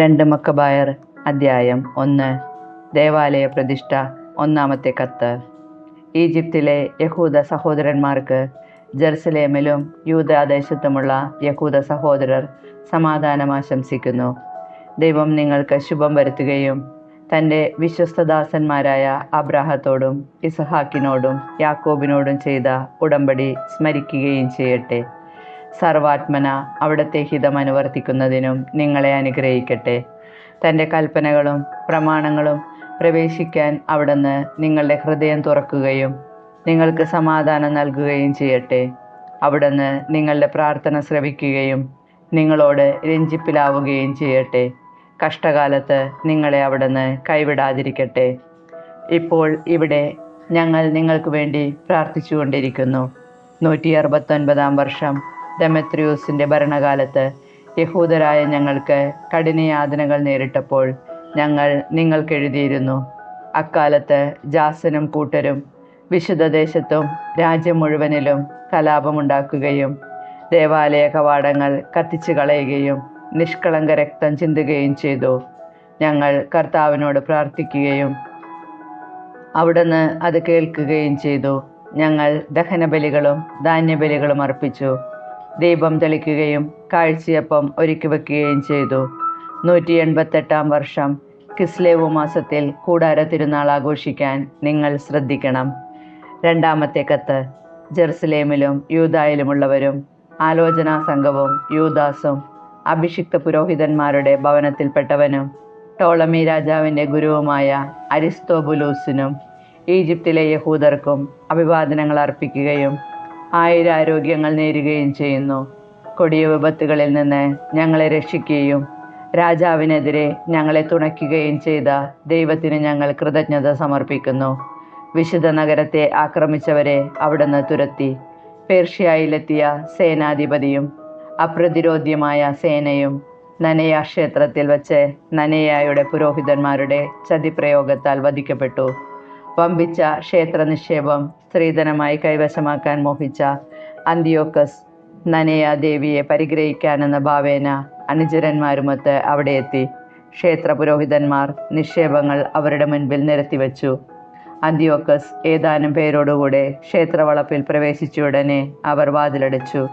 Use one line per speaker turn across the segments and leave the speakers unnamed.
രണ്ട് മക്കബായർ അദ്ധ്യായം ഒന്ന്. ദേവാലയ പ്രതിഷ്ഠ ഒന്നാമത്തെ കത്ത്. ഈജിപ്തിലെ യഹൂദ സഹോദരന്മാർക്ക് ജെറുസലേമിലും യൂതാദേശത്തുമുള്ള യഹൂദ സഹോദരർ സമാധാനം ആശംസിക്കുന്നു. ദൈവം നിങ്ങൾക്ക് ശുഭം വരുത്തുകയും തന്റെ വിശ്വസ്തദാസന്മാരായ അബ്രാഹത്തോടും ഇസഹാക്കിനോടും യാക്കോബിനോടും ചെയ്ത ഉടമ്പടി സ്മരിക്കുകയും ചെയ്യട്ടെ. സർവാത്മന അവിടുത്തെ ഹിതം അനുവർത്തിക്കുന്നതിനും നിങ്ങളെ അനുഗ്രഹിക്കട്ടെ. തന്റെ കൽപ്പനകളും പ്രമാണങ്ങളും പ്രവേശിക്കാൻ അവിടുന്ന് നിങ്ങളുടെ ഹൃദയം തുറക്കുകയും നിങ്ങൾക്ക് സമാധാനം നൽകുകയും ചെയ്യട്ടെ. അവിടുന്ന് നിങ്ങളുടെ പ്രാർത്ഥന ശ്രവിക്കുകയും നിങ്ങളോട് രഞ്ജിപ്പിലാവുകയും ചെയ്യട്ടെ. കഷ്ടകാലത്ത് നിങ്ങളെ അവിടുന്ന് കൈവിടാതിരിക്കട്ടെ. ഇപ്പോൾ ഇവിടെ ഞങ്ങൾ നിങ്ങൾക്ക് വേണ്ടി പ്രാർത്ഥിച്ചുകൊണ്ടിരിക്കുന്നു. നൂറ്റി അറുപത്തൊൻപതാം വർഷം. ഡെമത്രിയൂസിന്റെ ഭരണകാലത്ത് യഹൂദരായ ഞങ്ങൾക്ക് കഠിനയാതനകൾ നേരിട്ടപ്പോൾ ഞങ്ങൾ നിങ്ങൾക്കെഴുതിയിരുന്നു അക്കാലത്ത് ജാസനും കൂട്ടരും വിശുദ്ധ ദേശത്തും രാജ്യം മുഴുവനിലും കലാപമുണ്ടാക്കുകയും ദേവാലയ കവാടങ്ങൾ കത്തിച്ചു കളയുകയും നിഷ്കളങ്ക രക്തം ചിന്തുകയും ചെയ്തു. ഞങ്ങൾ കർത്താവിനോട് പ്രാർത്ഥിക്കുകയും അവിടുന്ന് അത് കേൾക്കുകയും ചെയ്തു. ഞങ്ങൾ ദഹനബലികളും ധാന്യബലികളും അർപ്പിച്ചു. ദീപം തെളിക്കുകയും കാഴ്ചയപ്പം ഒരുക്കി വെക്കുകയും ചെയ്തു. നൂറ്റി എൺപത്തെട്ടാം വർഷം കിസ്ലേവു മാസത്തിൽ കൂടാര തിരുനാൾ ആഘോഷിക്കാൻ നിങ്ങൾ ശ്രദ്ധിക്കണം. രണ്ടാമത്തെ കത്ത്. ജെറുസലേമിലും യൂതായിലുമുള്ളവരും ആലോചനാ സംഘവും യൂദാസും അഭിഷിക്ത പുരോഹിതന്മാരുടെ ഭവനത്തിൽപ്പെട്ടവനും ടോളമി രാജാവിന്റെ ഗുരുവുമായ അരിസ്തോബുലൂസിനും ഈജിപ്തിലെ യഹൂദർക്കും അഭിവാദനങ്ങൾ അർപ്പിക്കുകയും ആയുരാരോഗ്യങ്ങൾ നേരുകയും ചെയ്യുന്നു. കൊടിയ വിപത്തുകളിൽ നിന്ന് ഞങ്ങളെ രക്ഷിക്കുകയും രാജാവിനെതിരെ ഞങ്ങളെ തുണയ്ക്കുകയും ചെയ്ത ദൈവത്തിന് ഞങ്ങൾ കൃതജ്ഞത സമർപ്പിക്കുന്നു. വിശുദ്ധ നഗരത്തെ ആക്രമിച്ചവരെ അവിടുന്ന് തുരത്തി. പേർഷ്യയിലെത്തിയ സേനാധിപതിയും അപ്രതിരോധ്യമായ സേനയും നനയ ക്ഷേത്രത്തിൽ വച്ച് നനയായുടെ പുരോഹിതന്മാരുടെ ചതിപ്രയോഗത്താൽ വധിക്കപ്പെട്ടു. വമ്പിച്ച ക്ഷേത്ര നിക്ഷേപം സ്ത്രീധനമായി കൈവശമാക്കാൻ മോഹിച്ച അന്തിയോക്കസ് നനയ ദേവിയെ പരിഗ്രഹിക്കാനെന്ന ഭാവേന അനുചരന്മാരുമൊത്ത് അവിടെ എത്തി. ക്ഷേത്ര പുരോഹിതന്മാർ നിക്ഷേപങ്ങൾ അവരുടെ മുൻപിൽ നിരത്തിവെച്ചു. അന്തിയോക്കസ് ഏതാനും പേരോടുകൂടെ ക്ഷേത്രവളപ്പിൽ പ്രവേശിച്ച ഉടനെ അവർ വാതിലടച്ചു.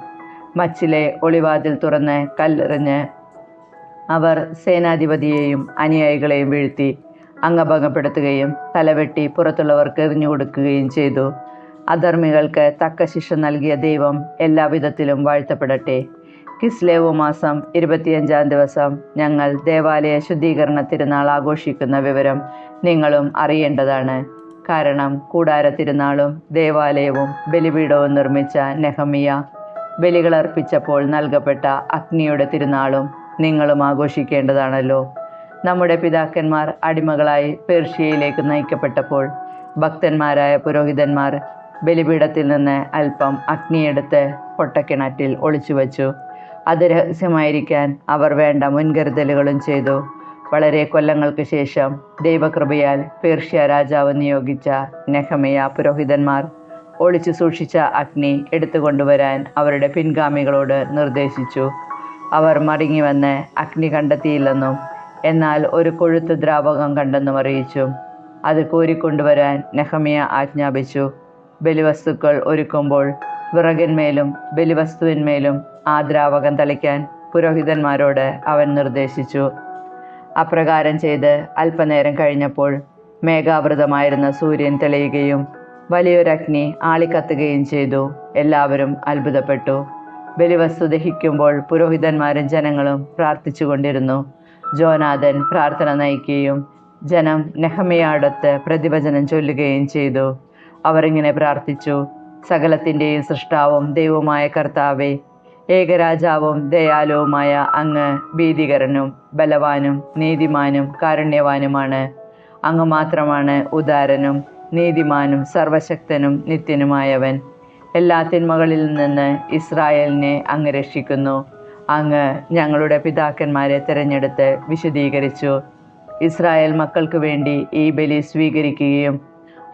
മച്ചിലെ ഒളിവാതിൽ തുറന്ന് കല്ലെറിഞ്ഞ് അവർ സേനാധിപതിയെയും അനുയായികളെയും വീഴ്ത്തി. അംഗഭംഗപ്പെടുത്തുകയും തലവെട്ടി പുറത്തുള്ളവർക്ക് എറിഞ്ഞു കൊടുക്കുകയും ചെയ്തു. അധർമ്മികൾക്ക് തക്ക ശിക്ഷ നൽകിയ ദൈവം എല്ലാവിധത്തിലും വാഴ്ത്തപ്പെടട്ടെ. കിസ്ലേവു മാസം ഇരുപത്തിയഞ്ചാം ദിവസം ഞങ്ങൾ ദേവാലയ ശുദ്ധീകരണ തിരുനാൾ ആഘോഷിക്കുന്ന വിവരം നിങ്ങളും അറിയേണ്ടതാണ്. കാരണം കൂടാര തിരുനാളും ദേവാലയവും ബലിപീഠവും നിർമ്മിച്ച നെഹമിയ ബലികളർപ്പിച്ചപ്പോൾ നൽകപ്പെട്ട അഗ്നിയുടെ തിരുനാളും നിങ്ങളും ആഘോഷിക്കേണ്ടതാണല്ലോ. നമ്മുടെ പിതാക്കന്മാർ അടിമകളായി പേർഷ്യയിലേക്ക് നയിക്കപ്പെട്ടപ്പോൾ ഭക്തന്മാരായ പുരോഹിതന്മാർ ബലിപീഠത്തിൽ നിന്ന് അല്പം അഗ്നിയെടുത്ത് പൊട്ടക്കിണറ്റിൽ ഒളിച്ചു വച്ചു അത് രഹസ്യമായിരിക്കാൻ അവർ വേണ്ട മുൻകരുതലുകളും ചെയ്തു. വളരെ കൊല്ലങ്ങൾക്ക് ശേഷം ദൈവകൃപയാൽ പേർഷ്യ രാജാവ് നിയോഗിച്ച നെഹമയ പുരോഹിതന്മാർ ഒളിച്ചു സൂക്ഷിച്ച അഗ്നി എടുത്തുകൊണ്ടുവരാൻ അവരുടെ പിൻഗാമികളോട് നിർദ്ദേശിച്ചു. അവർ മടങ്ങി വന്ന് അഗ്നി കണ്ടെത്തിയില്ലെന്നും എന്നാൽ ഒരു കൊഴുത്ത് ദ്രാവകം കണ്ടെന്നും അറിയിച്ചു. അത് കോരിക്കൊണ്ടുവരാൻ നെഹമിയ ആജ്ഞാപിച്ചു. ബലിവസ്തുക്കൾ ഒരുക്കുമ്പോൾ വിറകിന്മേലും ബലിവസ്തുവിന്മേലും ആ ദ്രാവകം തളിക്കാൻ പുരോഹിതന്മാരോട് അവൻ നിർദ്ദേശിച്ചു. അപ്രകാരം ചെയ്ത് അല്പനേരം കഴിഞ്ഞപ്പോൾ മേഘാവൃതമായിരുന്ന സൂര്യൻ തെളിയുകയും വലിയൊരഗ്നി ആളിക്കത്തുകയും ചെയ്തു. എല്ലാവരും അത്ഭുതപ്പെട്ടു. ബലിവസ്തു ദഹിക്കുമ്പോൾ പുരോഹിതന്മാരും ജനങ്ങളും പ്രാർത്ഥിച്ചുകൊണ്ടിരുന്നു. ജോനാഥൻ പ്രാർത്ഥന നയിക്കുകയും ജനം നെഹമയാടത്ത് പ്രതിവചനം ചൊല്ലുകയും ചെയ്തു. അവർ ഇങ്ങനെ പ്രാർത്ഥിച്ചു സകലത്തിന്റെയും സൃഷ്ടാവും ദൈവമായ കർത്താവെ ഏകരാജാവും ദയാലുവുമായ അങ്ങ് ഭീതികരനും ബലവാനും നീതിമാനും കാരുണ്യവാനുമാണ്. അങ്ങ് മാത്രമാണ് ഉദാരനും നീതിമാനും സർവശക്തനും നിത്യനുമായവൻ. എല്ലാ തിന്മകളിൽ നിന്ന് ഇസ്രായേലിനെ അങ്ങ് രക്ഷിക്കുന്നു. അങ്ങ് ഞങ്ങളുടെ പിതാക്കന്മാരെ തിരഞ്ഞെടുത്ത് വിശദീകരിച്ചു. ഇസ്രായേൽ മക്കൾക്ക് വേണ്ടി ഈ ബലി സ്വീകരിക്കുകയും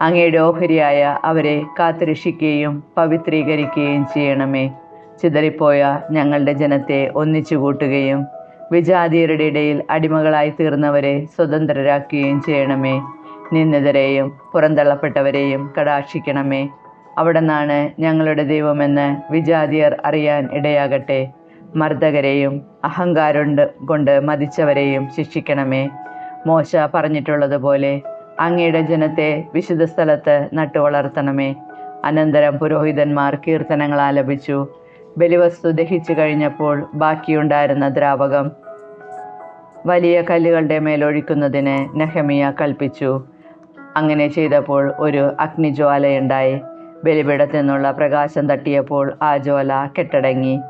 അങ്ങയുടെ ഓഹരിയായ അവരെ കാത്തുരക്ഷിക്കുകയും പവിത്രീകരിക്കുകയും ചെയ്യണമേ. ചിതറിപ്പോയ ഞങ്ങളുടെ ജനത്തെ ഒന്നിച്ചു കൂട്ടുകയും വിജാതീയരുടെ ഇടയിൽ അടിമകളായി തീർന്നവരെ സ്വതന്ത്രരാക്കുകയും ചെയ്യണമേ. നിന്ദിതരെയും പുറന്തള്ളപ്പെട്ടവരെയും കടാക്ഷിക്കണമേ. അവിടെ നിന്നാണ് ഞങ്ങളുടെ ദൈവമെന്ന് വിജാതിയർ അറിയാൻ ഇടയാകട്ടെ. മർദ്ദകരെയും അഹങ്കാരം കൊണ്ട് മതിച്ചവരെയും ശിക്ഷിക്കണമേ. മോശ പറഞ്ഞിട്ടുള്ളതുപോലെ അങ്ങയുടെ ജനത്തെ വിശുദ്ധ സ്ഥലത്ത് നട്ടുവളർത്തണമേ. അനന്തരം പുരോഹിതന്മാർ കീർത്തനങ്ങൾ ആലപിച്ചു. ബലിവസ്തു ദഹിച്ചു കഴിഞ്ഞപ്പോൾ ബാക്കിയുണ്ടായിരുന്ന ദ്രാവകം വലിയ കല്ലുകളുടെ മേലൊഴിക്കുന്നതിന് നെഹമിയ കൽപ്പിച്ചു. അങ്ങനെ ചെയ്തപ്പോൾ ഒരു അഗ്നിജ്വാലയുണ്ടായി. ബലിപീഠത്തിൽ നിന്നുള്ള പ്രകാശം തട്ടിയപ്പോൾ ആ ജ്വാല കെട്ടടങ്ങി.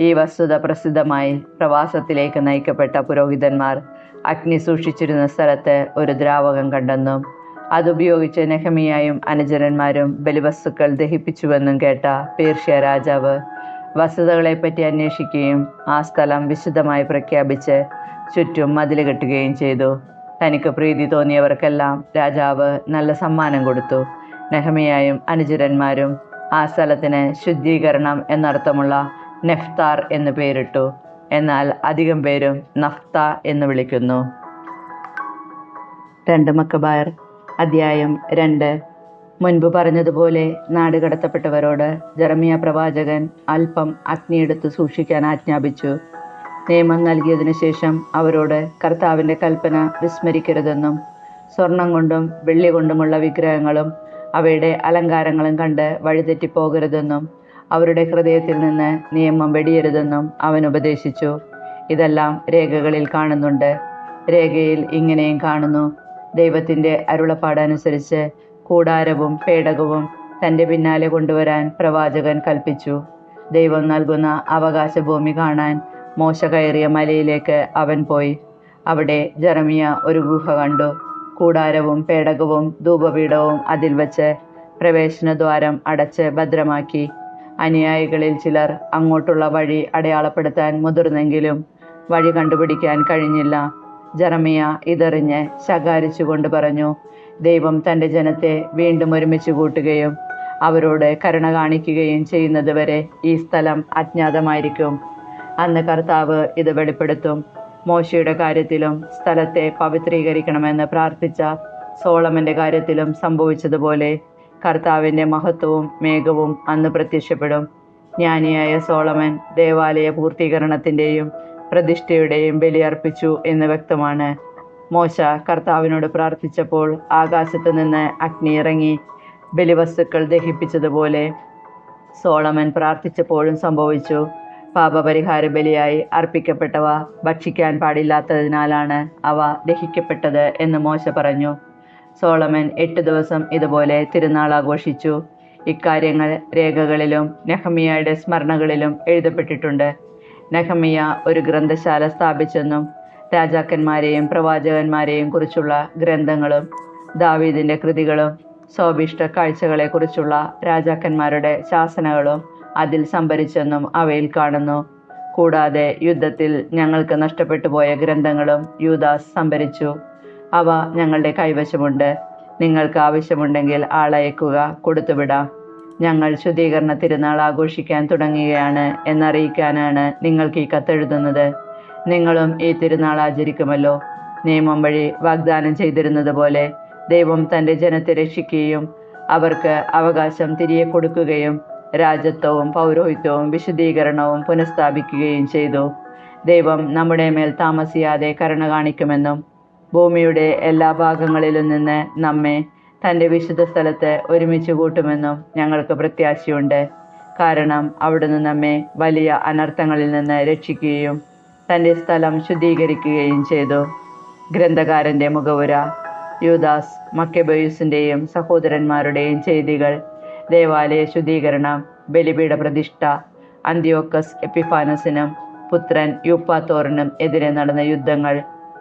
ഈ വസ്തുത പ്രസിദ്ധമായി പ്രവാസത്തിലേക്ക് നയിക്കപ്പെട്ട പുരോഹിതന്മാർ അഗ്നി സൂക്ഷിച്ചിരുന്ന സ്ഥലത്ത് ഒരു ദ്രാവകം കണ്ടെന്നും അതുപയോഗിച്ച് നെഹമിയായും അനുചരന്മാരും ബലിവസ്തുക്കൾ ദഹിപ്പിച്ചുവെന്നും കേട്ട പേർഷ്യ രാജാവ് വസ്തുതകളെപ്പറ്റി അന്വേഷിക്കുകയും ആ സ്ഥലം വിശുദ്ധമായി പ്രഖ്യാപിച്ച് ചുറ്റും മതിൽ കെട്ടുകയും ചെയ്തു. തനിക്ക് പ്രീതി തോന്നിയവർക്കെല്ലാം രാജാവ് നല്ല സമ്മാനം കൊടുത്തു. നെഹമിയായും അനുചരന്മാരും ആ സ്ഥലത്തിന് ശുദ്ധീകരണം എന്നർത്ഥമുള്ള നെഫ്താർ എന്ന് പേരിട്ടു. എന്നാൽ അധികം പേരും നഫ്ത എന്ന് വിളിക്കുന്നു. രണ്ട് മക്കബായർ അധ്യായം രണ്ട്. മുൻപ് പറഞ്ഞതുപോലെ നാട് കടത്തപ്പെട്ടവരോട് ജെറമിയ പ്രവാചകൻ അല്പം അഗ്നിയെടുത്ത് സൂക്ഷിക്കാൻ ആജ്ഞാപിച്ചു. നിയമം നൽകിയതിനു ശേഷം അവരോട് കർത്താവിന്റെ കൽപ്പന വിസ്മരിക്കരുതെന്നും സ്വർണം കൊണ്ടും വെള്ളി കൊണ്ടുമുള്ള വിഗ്രഹങ്ങളും അവയുടെ അലങ്കാരങ്ങളും കണ്ട് വഴിതെറ്റിപ്പോകരുതെന്നും അവരുടെ ഹൃദയത്തിൽ നിന്ന് നിയമം വെടിയരുതെന്നും അവൻ ഉപദേശിച്ചു. ഇതെല്ലാം രേഖകളിൽ കാണുന്നുണ്ട്. രേഖയിൽ ഇങ്ങനെയും കാണുന്നു. ദൈവത്തിന്റെ അരുളപ്പാടനുസരിച്ച് കൂടാരവും പേടകവും തന്റെ പിന്നാലെ കൊണ്ടുവരാൻ പ്രവാചകൻ കൽപ്പിച്ചു. ദൈവം നൽകുന്ന അവകാശഭൂമി കാണാൻ മോശ കയറിയ മലയിലേക്ക് അവൻ പോയി. അവിടെ ജെറമിയ ഒരു ഗുഹ കണ്ടു. കൂടാരവും പേടകവും ധൂപപീഠവും അതിൽ വച്ച് പ്രവേശനദ്വാരം അടച്ച് ഭദ്രമാക്കി. അനുയായികളിൽ ചിലർ അങ്ങോട്ടുള്ള വഴി അടയാളപ്പെടുത്താൻ മുതിർന്നെങ്കിലും വഴി കണ്ടുപിടിക്കാൻ കഴിഞ്ഞില്ല. ജറമിയ ഇതെറിഞ്ഞ് ശകാരിച്ചുകൊണ്ട് പറഞ്ഞു ദൈവം തന്റെ ജനത്തെ വീണ്ടും ഒരുമിച്ച് കൂട്ടുകയും അവരോട് കരുണ കാണിക്കുകയും ചെയ്യുന്നതുവരെ ഈ സ്ഥലം അജ്ഞാതമായിരിക്കും അന്ന് കർത്താവ് ഇത് വെളിപ്പെടുത്തും. മോശയുടെ കാര്യത്തിലും സ്ഥലത്തെ പവിത്രീകരിക്കണമെന്ന് പ്രാർത്ഥിച്ച സോളമന്റെ കാര്യത്തിലും സംഭവിച്ചതുപോലെ കർത്താവിന്റെ മഹത്വവും മേഘവും അന്ന് പ്രത്യക്ഷപ്പെടും. ജ്ഞാനിയായ സോളമൻ ദേവാലയ പൂർത്തീകരണത്തിന്റെയും പ്രതിഷ്ഠയുടെയും ബലിയർപ്പിച്ചു എന്ന് വ്യക്തമാണ്. മോശ കർത്താവിനോട് പ്രാർത്ഥിച്ചപ്പോൾ ആകാശത്ത് നിന്ന് അഗ്നി ഇറങ്ങി ബലിവസ്തുക്കൾ ദഹിപ്പിച്ചതുപോലെ സോളമൻ പ്രാർത്ഥിച്ചപ്പോഴും സംഭവിച്ചു. പാപപരിഹാര ബലിയായി അർപ്പിക്കപ്പെട്ടവ ഭക്ഷിക്കാൻ പാടില്ലാത്തതിനാലാണ് അവ ദഹിക്കപ്പെട്ടത് എന്ന് മോശ പറഞ്ഞു. സോളമൻ എട്ട് ദിവസം ഇതുപോലെ തിരുനാൾ ആഘോഷിച്ചു. ഇക്കാര്യങ്ങൾ രേഖകളിലും നെഹമിയയുടെ സ്മരണകളിലും എഴുതപ്പെട്ടിട്ടുണ്ട്. നെഹമിയ ഒരു ഗ്രന്ഥശാല സ്ഥാപിച്ചെന്നും രാജാക്കന്മാരെയും പ്രവാചകന്മാരെയും കുറിച്ചുള്ള ഗ്രന്ഥങ്ങളും ദാവീദിന്റെ കൃതികളും സോഭിഷ്ട കാഴ്ചകളെക്കുറിച്ചുള്ള രാജാക്കന്മാരുടെ ശാസനകളും അതിൽ സംഭരിച്ചെന്നും അവയിൽ കാണുന്നു. കൂടാതെ യുദ്ധത്തിൽ ഞങ്ങൾക്ക് നഷ്ടപ്പെട്ടു പോയ ഗ്രന്ഥങ്ങളും യൂദാസ് സംഭരിച്ചു. അവ ഞങ്ങളുടെ കൈവശമുണ്ട്. നിങ്ങൾക്ക് ആവശ്യമുണ്ടെങ്കിൽ ആളയക്കുക കൊടുത്തുവിടാം. ഞങ്ങൾ ശുദ്ധീകരണ തിരുനാൾ ആഘോഷിക്കാൻ തുടങ്ങുകയാണ് എന്നറിയിക്കാനാണ് നിങ്ങൾക്ക് ഈ കത്തെഴുതുന്നത് നിങ്ങളും ഈ തിരുനാൾ ആചരിക്കുമല്ലോ. നിയമം വഴി വാഗ്ദാനം ചെയ്തിരുന്നത് പോലെ ദൈവം തന്റെ ജനത്തെ രക്ഷിക്കുകയും അവർക്ക് അവകാശം തിരികെ കൊടുക്കുകയും രാജ്യത്വവും പൗരോഹിത്യവും വിശുദ്ധീകരണവും പുനഃസ്ഥാപിക്കുകയും ചെയ്തു. ദൈവം നമ്മുടെ മേൽ താമസിയാതെ കരുണ കാണിക്കുമെന്നും ഭൂമിയുടെ എല്ലാ ഭാഗങ്ങളിലും നിന്ന് നമ്മെ തന്റെ വിശുദ്ധ സ്ഥലത്ത് ഒരുമിച്ച് കൂട്ടുമെന്നും ഞങ്ങൾക്ക് പ്രത്യാശയുണ്ട്. കാരണം അവിടുന്ന് നമ്മെ വലിയ അനർത്ഥങ്ങളിൽ നിന്ന് രക്ഷിക്കുകയും തന്റെ സ്ഥലം ശുദ്ധീകരിക്കുകയും ചെയ്തു. ഗ്രന്ഥകാരന്റെ മുഖവുര യൂദാസ് മക്കബയൂസിന്റെയും സഹോദരന്മാരുടെയും ചെയ്തികൾ ദേവാലയ ശുദ്ധീകരണം ബലിപീഠ പ്രതിഷ്ഠ അന്ത്യോക്കസ് എപ്പിഫാനസിനും പുത്രൻ യൂപ്പാത്തോറിനും എതിരെ നടന്ന യുദ്ധങ്ങൾ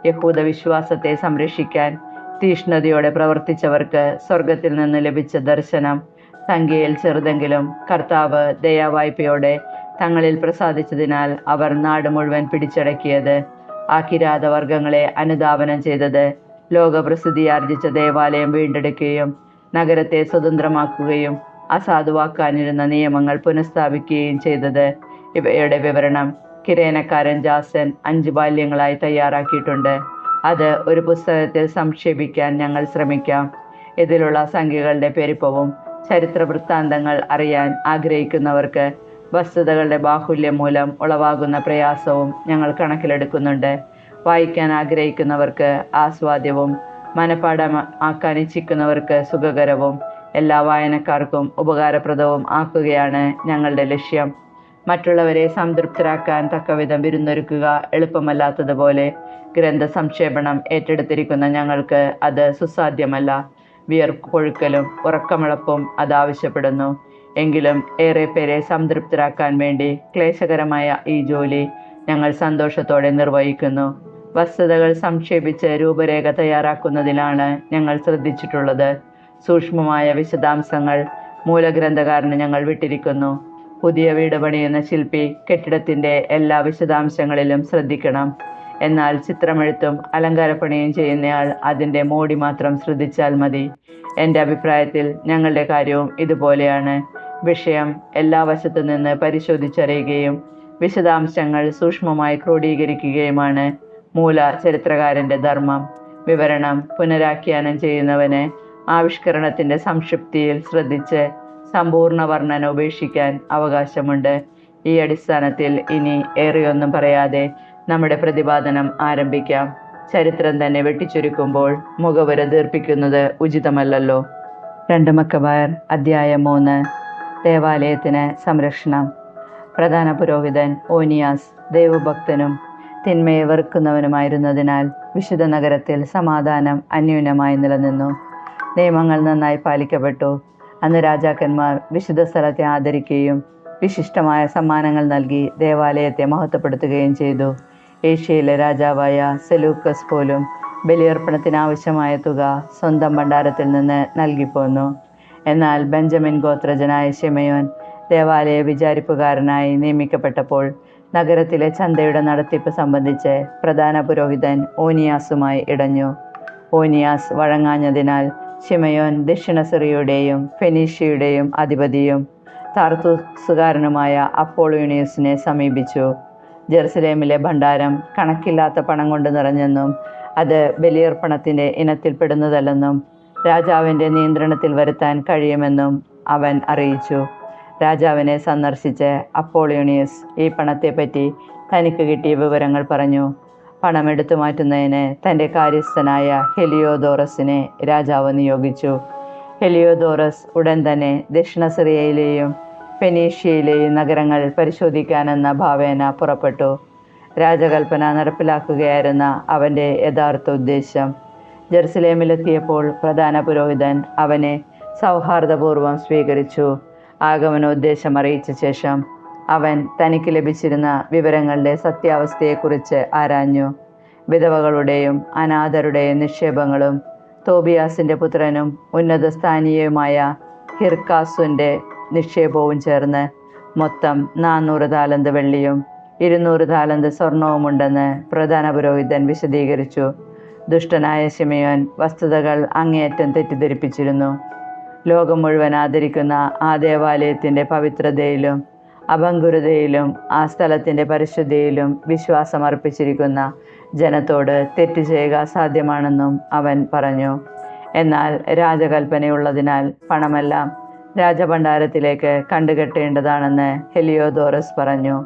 യഹൂദ വിശ്വാസത്തെ സംരക്ഷിക്കാൻ തീഷ്ണതയോടെ പ്രവർത്തിച്ചവർക്ക് സ്വർഗത്തിൽ നിന്ന് ലഭിച്ച ദർശനം. സംഖ്യയിൽ ചെറുതെങ്കിലും കർത്താവ് ദയാവായ്പയോടെ തങ്ങളിൽ പ്രസാദിച്ചതിനാൽ അവർ നാട് മുഴുവൻ പിടിച്ചടക്കിയത്. ആ കിരാതവർഗങ്ങളെ അനുധാവനം ചെയ്തത് ലോകപ്രസിദ്ധിയാർജിച്ച ദേവാലയം വീണ്ടെടുക്കുകയും നഗരത്തെ സ്വതന്ത്രമാക്കുകയും അസാധുവാക്കാനിരുന്ന നിയമങ്ങൾ പുനഃസ്ഥാപിക്കുകയും ചെയ്തത്. ഇവയുടെ വിവരണം കിരേനക്കാരൻ ജാസൻ അഞ്ച് ബാല്യങ്ങളായി തയ്യാറാക്കിയിട്ടുണ്ട്. അത് ഒരു പുസ്തകത്തിൽ സംക്ഷേപിക്കാൻ ഞങ്ങൾ ശ്രമിക്കാം. ഇതിലുള്ള സംഖ്യകളുടെ പെരുപ്പവും ചരിത്ര വൃത്താന്തങ്ങൾ അറിയാൻ ആഗ്രഹിക്കുന്നവർക്ക് വസ്തുതകളുടെ ബാഹുല്യം മൂലം ഉളവാകുന്ന പ്രയാസവും ഞങ്ങൾ കണക്കിലെടുക്കുന്നുണ്ട്. വായിക്കാൻ ആഗ്രഹിക്കുന്നവർക്ക് ആസ്വാദ്യവും മനഃപ്പാഠമാക്കാൻ ഇച്ഛിക്കുന്നവർക്ക് സുഖകരവും എല്ലാ വായനക്കാർക്കും ഉപകാരപ്രദവും ആക്കുകയാണ് ഞങ്ങളുടെ ലക്ഷ്യം. മറ്റുള്ളവരെ സംതൃപ്തരാക്കാൻ തക്കവിധം വിരുന്നൊരുക്കുക എളുപ്പമല്ലാത്തതുപോലെ. ഗ്രന്ഥ സംക്ഷേപണം ഏറ്റെടുത്തിരിക്കുന്ന ഞങ്ങൾക്ക് അത് സുസാധ്യമല്ല. വിയർപ്പൊഴുക്കലും ഉറക്കമിളപ്പും അത് ആവശ്യപ്പെടുന്നു എങ്കിലും ഏറെ പേരെ സംതൃപ്തരാക്കാൻ വേണ്ടി ക്ലേശകരമായ ഈ ജോലി ഞങ്ങൾ സന്തോഷത്തോടെ നിർവഹിക്കുന്നു. വസ്തുതകൾ സംക്ഷേപിച്ച് രൂപരേഖ തയ്യാറാക്കുന്നതിലാണ് ഞങ്ങൾ ശ്രദ്ധിച്ചിട്ടുള്ളത്. സൂക്ഷ്മമായ വിശദാംശങ്ങൾ മൂലഗ്രന്ഥകാരന് ഞങ്ങൾ വിട്ടിരിക്കുന്നു. പുതിയ വീട് പണിയുന്ന ശില്പി കെട്ടിടത്തിന്റെ എല്ലാ വിശദാംശങ്ങളിലും ശ്രദ്ധിക്കണം. എന്നാൽ ചിത്രമെഴുത്തും അലങ്കാരപ്പണിയും ചെയ്യുന്നയാൾ അതിന്റെ മോടി മാത്രം ശ്രദ്ധിച്ചാൽ മതി. എന്റെ അഭിപ്രായത്തിൽ ഞങ്ങളുടെ കാര്യവും ഇതുപോലെയാണ്. വിഷയം എല്ലാ വശത്തു നിന്ന് പരിശോധിച്ചറിയുകയും വിശദാംശങ്ങൾ സൂക്ഷ്മമായി ക്രോഡീകരിക്കുകയുമാണ് മൂല ചരിത്രകാരന്റെ ധർമ്മം. വിവരണം പുനരാഖ്യാനം ചെയ്യുന്നവന് ആവിഷ്കരണത്തിന്റെ സംക്ഷിപ്തിയിൽ ശ്രദ്ധിച്ച് സമ്പൂർണ വർണന ഉപേക്ഷിക്കാൻ അവകാശമുണ്ട്. ഈ അടിസ്ഥാനത്തിൽ ഇനി ഏറെയൊന്നും പറയാതെ നമ്മുടെ പ്രതിപാദനം ആരംഭിക്കാം. ചരിത്രം തന്നെ വെട്ടിച്ചുരുക്കുമ്പോൾ മുഖവര ദീർപ്പിക്കുന്നത് ഉചിതമല്ലല്ലോ. രണ്ട് മക്കബായർ അധ്യായം മൂന്ന് ദേവാലയത്തിന് സംരക്ഷണം. പ്രധാന പുരോഹിതൻ ഓനിയാസ് ദൈവഭക്തനും തിന്മയെ വെറുക്കുന്നവനുമായിരുന്നതിനാൽ വിശുദ്ധ നഗരത്തിൽ സമാധാനം അന്യൂനമായി നിലനിന്നു. നിയമങ്ങൾ നന്നായി പാലിക്കപ്പെട്ടു. അന്ന് രാജാക്കന്മാർ വിശുദ്ധ സ്ഥലത്തെ ആദരിക്കുകയും വിശിഷ്ടമായ സമ്മാനങ്ങൾ നൽകി ദേവാലയത്തെ മഹത്വപ്പെടുത്തുകയും ചെയ്തു. ഏഷ്യയിലെ രാജാവായ സെലൂക്കസ് പോലും ബലിയർപ്പണത്തിനാവശ്യമായ തുക സ്വന്തം ഭണ്ഡാരത്തിൽ നിന്ന് നൽകിപ്പോന്നു. എന്നാൽ ബെഞ്ചമിൻ ഗോത്രജനായ ഷിമയോൻ ദേവാലയ വിചാരിപ്പുകാരനായി നിയമിക്കപ്പെട്ടപ്പോൾ നഗരത്തിലെ ചന്തയുടെ നടത്തിപ്പ് സംബന്ധിച്ച് പ്രധാന പുരോഹിതൻ ഓനിയാസുമായി ഇടഞ്ഞു. ഓനിയാസ് വഴങ്ങാഞ്ഞതിനാൽ ഷിമയോൻ ദക്ഷിണ സിറിയയുടെയും ഫെനീഷ്യയുടെയും അധിപതിയും താർത്തുസുകാരനുമായ അപ്പോളോണിയസിനെ സമീപിച്ചു. ജെറുസലേമിലെ ഭണ്ഡാരം കണക്കില്ലാത്ത പണം കൊണ്ട് നിറഞ്ഞെന്നും അത് ബലിയർപ്പണത്തിന്റെ ഇനത്തിൽപ്പെടുന്നതല്ലെന്നും രാജാവിന്റെ നിയന്ത്രണത്തിൽ വരുത്താൻ കഴിയുമെന്നും അവൻ അറിയിച്ചു. രാജാവിനെ സന്ദർശിച്ച് അപ്പോളിയോണിയസ് ഈ പണത്തെപ്പറ്റി തനിക്ക് കിട്ടിയ വിവരങ്ങൾ പറഞ്ഞു. പണം എടുത്തു മാറ്റുന്നതിന് തന്റെ കാര്യസ്ഥനായ ഹെലിയോദോറസിനെ രാജാവ് നിയോഗിച്ചു. ഹെലിയോദോറസ് ഉടൻ തന്നെ ദക്ഷിണ സിറിയയിലെയും ഫെനീഷ്യയിലെയും നഗരങ്ങൾ പരിശോധിക്കാനെന്ന ഭാവേന പുറപ്പെട്ടു. രാജകൽപ്പന നടപ്പിലാക്കുകയായിരുന്ന അവന്റെ യഥാർത്ഥ ഉദ്ദേശം. ജെറുസലേമിലെത്തിയപ്പോൾ പ്രധാന പുരോഹിതൻ അവനെ സൗഹാർദ്ദപൂർവം സ്വീകരിച്ചു. ആഗമനോദ്ദേശം അറിയിച്ച ശേഷം അവൻ തനിക്ക് ലഭിച്ചിരുന്ന വിവരങ്ങളുടെ സത്യാവസ്ഥയെക്കുറിച്ച് ആരാഞ്ഞു. വിധവകളുടെയും അനാഥരുടെയും നിക്ഷേപങ്ങളും തോബിയാസിന്റെ പുത്രനും ഉന്നത സ്ഥാനീയവുമായ ഹിർക്കാസുന്റെ നിക്ഷേപവും ചേർന്ന് മൊത്തം നാനൂറ് താലന്ത് വെള്ളിയും ഇരുന്നൂറ് താലന്ത് സ്വർണവുമുണ്ടെന്ന് പ്രധാന പുരോഹിതൻ വിശദീകരിച്ചു. ദുഷ്ടനായ ശിമയോൻ വസ്തുതകൾ അങ്ങേയറ്റം തെറ്റിദ്ധരിപ്പിച്ചിരുന്നു. ലോകം മുഴുവൻ ആദരിക്കുന്ന ആ ദേവാലയത്തിന്റെ പവിത്രതയിലും അഭംഗുരതയിലും ആ സ്ഥലത്തിന്റെ പരിശുദ്ധിയിലും വിശ്വാസമർപ്പിച്ചിരിക്കുന്ന ജനത്തോട് തെറ്റ് ചെയ്യുക സാധ്യമാണെന്നും അവൻ പറഞ്ഞു. എന്നാൽ രാജകൽപ്പനയുള്ളതിനാൽ പണമെല്ലാം രാജഭണ്ഡാരത്തിലേക്ക് കണ്ടുകെട്ടേണ്ടതാണെന്ന് ഹെലിയോദോറസ് പറഞ്ഞു.